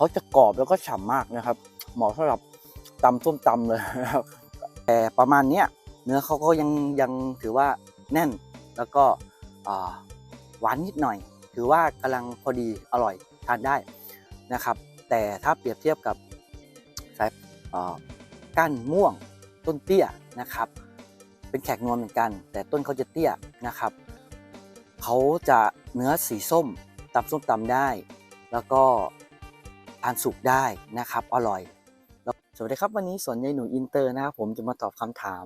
เขาจะกรอบแล้วก็ฉ่ำมากนะครับ เหมาะสำหรับตำส้มตำเลยนะครับแต่ประมาณเนี้ยเนื้อเขาก็ยังยังถือว่าแน่นแล้วก็หวานนิดหน่อย ถือว่ากำลังพอดีอร่อยทานได้นะครับ แต่ถ้าเปรียบเทียบกับสายก้านม่วงต้นเตี้ยนะครับ เป็นแขกนวลเหมือนกัน แต่ต้นเขาจะเตี้ยนะครับเขาจะเนื้อสีส้มตำส้มตำได้ แล้วก็ ทานสุกได้นะครับอร่อยแล้วสวัสดีครับวันนี้สวนยายหนูอินเตอร์นะครับผมจะมาตอบคำถาม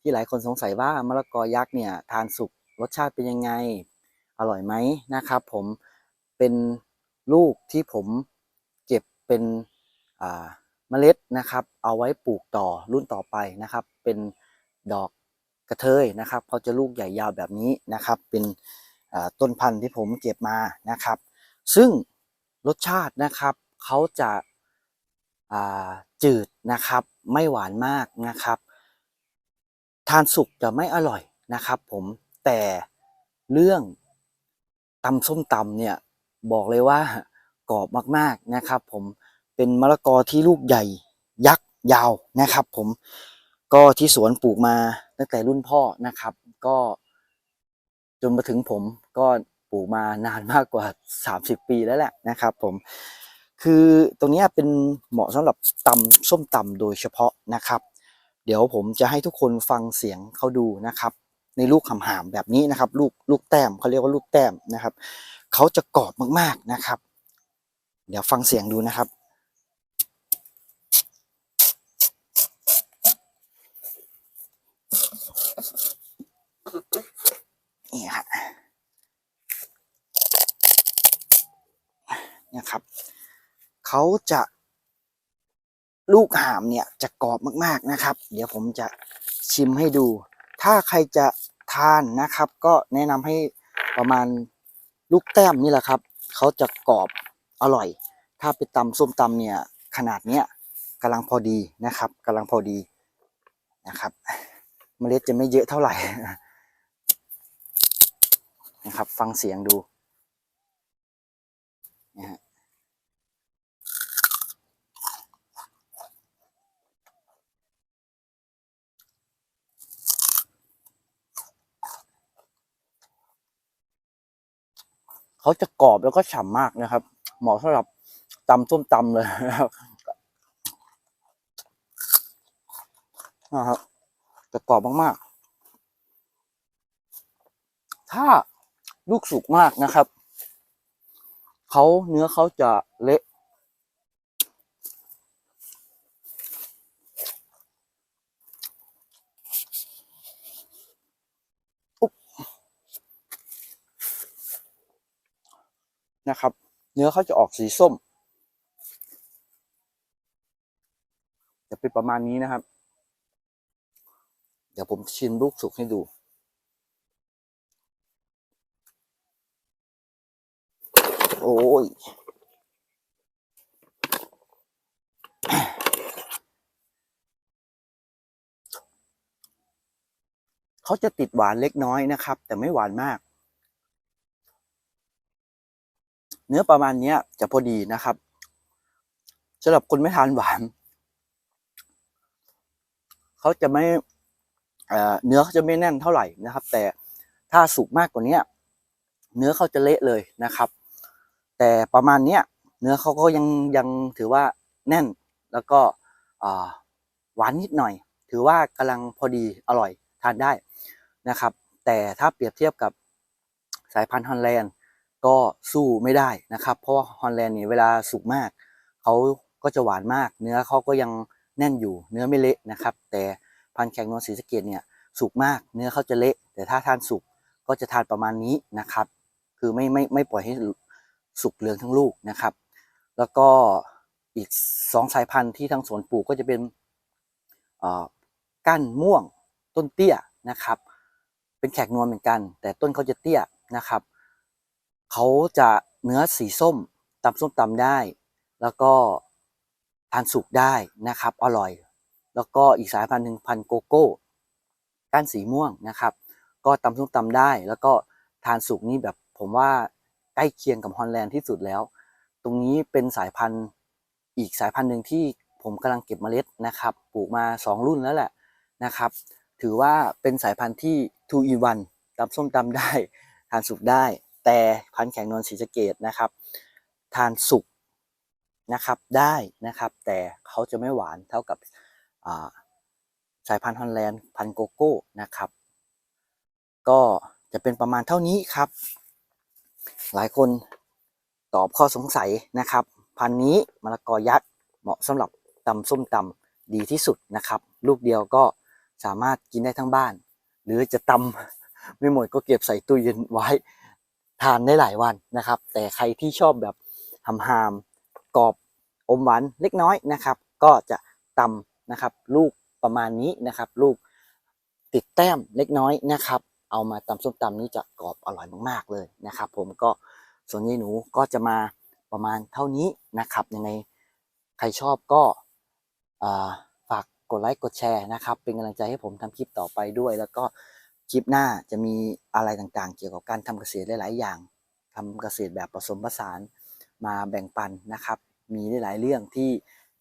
ที่หลายคนสงสัยว่ามะละกอยักษ์เนี่ยทานสุกรสชาติเป็นยังไงอร่อยไหมนะครับผมเป็นลูกที่ผมเก็บเป็นเมล็ดนะครับ เอาไว้ปลูกต่อรุ่นต่อไปนะครับ เป็นดอกกระเทยนะครับเขาจะลูกใหญ่ยาวแบบนี้นะครับ เป็นต้นพันธุ์ที่ผมเก็บมานะครับ ซึ่งรสชาตินะครับ เขาจะาจืดนะครับ ไม่หวานมากนะครับ ทานสุกจะไม่อร่อยนะครับ ผมแต่เรื่องตำส้มตำเนี่ยบอกเลยว่ากรอบมากๆนะครับ ผมเป็นมะละกอที่ลูกใหญ่ยักษ์ยาวนะครับ ผมก็ที่สวนปลูกมาตั้งแต่รุ่นพ่อนะครับ ก็จนมาถึงผมก็ปลูกมานานมากกว่า 30 ปีแล้วแหละนะครับ ผม คือตรงนี้เป็นเหมาะสำหรับตำส้มตำโดยเฉพาะนะครับ เดี๋ยวผมจะให้ทุกคนฟังเสียงเขาดูนะครับ ในลูกหำๆแบบนี้นะครับ ลูกลูกแต้มเขาเรียกว่าลูกแต้มนะครับเขาจะกรอบมากๆนะครับ เดี๋ยวฟังเสียงดูนะครับ นี่ฮะเนี่ยครับ เขาจะลูกหามเนี่ยจะกรอบมากๆนะครับ เดี๋ยวผมจะชิมให้ดู ถ้าใครจะทานนะครับ ก็แนะนำให้ประมาณลูกแต้มนี่แหละครับ เขาจะกรอบอร่อย ถ้าไปตำส้มตำเนี่ยขนาดเนี้ยกำลังพอดีนะครับกำลังพอดีนะครับเมล็ดจะไม่เยอะเท่าไหร่นะครับ ฟังเสียงดูนะฮะ เขาจะกรอบแล้วก็ฉ่ำมากนะครับ เหมาะสำหรับตำส้มตำเลยนะครับนะครับจะกรอบมากๆ ถ้าลูกสุกมากนะครับเขาเนื้อเขาจะเละ นะครับ เนื้อเขาจะออกสีส้ม จะเป็นประมาณนี้นะครับ เดี๋ยวผมชิมลูกสุกให้ดูโอ้ย เขาจะติดหวานเล็กน้อยนะครับ แต่ไม่หวานมาก เนื้อประมาณเนี้ยจะพอดีนะครับสำหรับคนไม่ทานหวาน เขาจะไม่เอ่อเนื้อเขาจะไม่แน่นเท่าไหร่นะครับ แต่ถ้าสุกมากกว่าเนี้ยเนื้อเขาจะเละเลยนะครับ แต่ประมาณเนี้ยเนื้อเขาก็ยังยังถือว่าแน่นแล้วก็หวานนิดหน่อย ถือว่ากำลังพอดีอร่อยทานได้นะครับ แต่ถ้าเปรียบเทียบกับสายพันธุ์ฮอลแลนด์ ก็สู้ไม่ได้นะครับ เพราะว่าฮอลแลนด์เนี่ยเวลาสุกมาก เขาก็จะหวานมาก เนื้อเขาก็ยังแน่นอยู่เนื้อไม่เละนะครับ แต่พันแขกนวลศรีสะเกดเนี่ยสุกมาก เนื้อเขาจะเละ แต่ถ้าทานสุกก็จะทานประมาณนี้นะครับ คือไม่ไม่ไม่ปล่อยให้สุกเหลืองทั้งลูกนะครับ แล้วก็อีกสองสายพันธุ์ที่ทางสวนปลูกก็จะเป็นอ่อก้านม่วงต้นเตี้ยนะครับ เป็นแขกนวลเหมือนกัน แต่ต้นเขาจะเตี้ยนะครับ เขาจะเนื้อสีส้มตำส้มตำได้ แล้วก็ทานสุกได้นะครับ อร่อย แล้วก็อีกสายพันธุ์หนึ่งพันโกโก้ก้านสีม่วงนะครับ ก็ตำส้มตำได้ แล้วก็ทานสุกนี่แบบผมว่าใกล้เคียงกับฮอลแลนด์ที่สุดแล้ว ตรงนี้เป็นสายพันธุ์อีกสายพันธุ์หนึ่งที่ผมกำลังเก็บเมล็ดนะครับ ปลูกมา 2 รุ่นแล้วแหละนะครับ ถือว่าเป็นสายพันธุ์ที่ 2 in 1ตำส้มตำได้ ทานสุกได้ แต่พันแข็งนวลศรีสะเกดนะครับ ทานสุกนะครับได้นะครับ แต่เขาจะไม่หวานเท่ากับสายพันธุ์ฮอลแลนด์พันโกโก้นะครับ ก็จะเป็นประมาณเท่านี้ครับ หลายคนตอบข้อสงสัยนะครับ พันนี้มะละกอยักษ์เหมาะสำหรับตำส้มตำดีที่สุดนะครับ ลูกเดียวก็สามารถกินได้ทั้งบ้าน หรือจะตำไม่หมดก็เก็บใส่ตู้เย็นไว้ ทานได้หลายวันนะครับ แต่ใครที่ชอบแบบหำหามๆกรอบอมหวานเล็กน้อยนะครับ ก็จะตำนะครับ ลูกประมาณนี้นะครับ ลูกติดแต้มเล็กน้อยนะครับ เอามาตำส้มตำนี้จะกรอบอร่อยมากๆเลยนะครับ ผมก็ส่วนยายหนูก็จะมาประมาณเท่านี้นะครับยังไงใครชอบก็ฝากกดไลค์กดแชร์นะครับ เป็นกำลังใจให้ผมทำคลิปต่อไปด้วยแล้วก็ คลิปหน้าจะมีอะไรต่างๆ เกี่ยวกับการทำเกษตรหลายๆ อย่างทำเกษตรแบบผสมผสานมาแบ่งปันนะครับ มีหลายๆเรื่องที่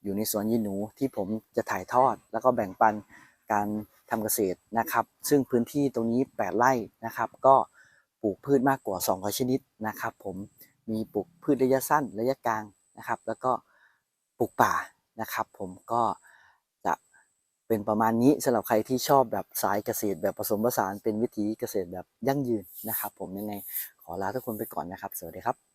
อยู่ในสวนยีหนูที่ผมจะถ่ายทอด แล้วก็แบ่งปันการทำเกษตรนะครับ ซึ่งพื้นที่ตรงนี้8ไร่นะครับ ก็ปลูกพืชมากกว่า200ชนิดนะครับ ผมมีปลูกพืชระยะสั้นระยะกลางนะครับ แล้วก็ปลูกป่านะครับ ผมก็ เป็นประมาณนี้สำหรับใครที่ชอบแบบสายเกษตรแบบผสมผสานเป็นวิถีเกษตรแบบยั่งยืนนะครับ ผมยังไงขอลาทุกคนไปก่อนนะครับ สวัสดีครับ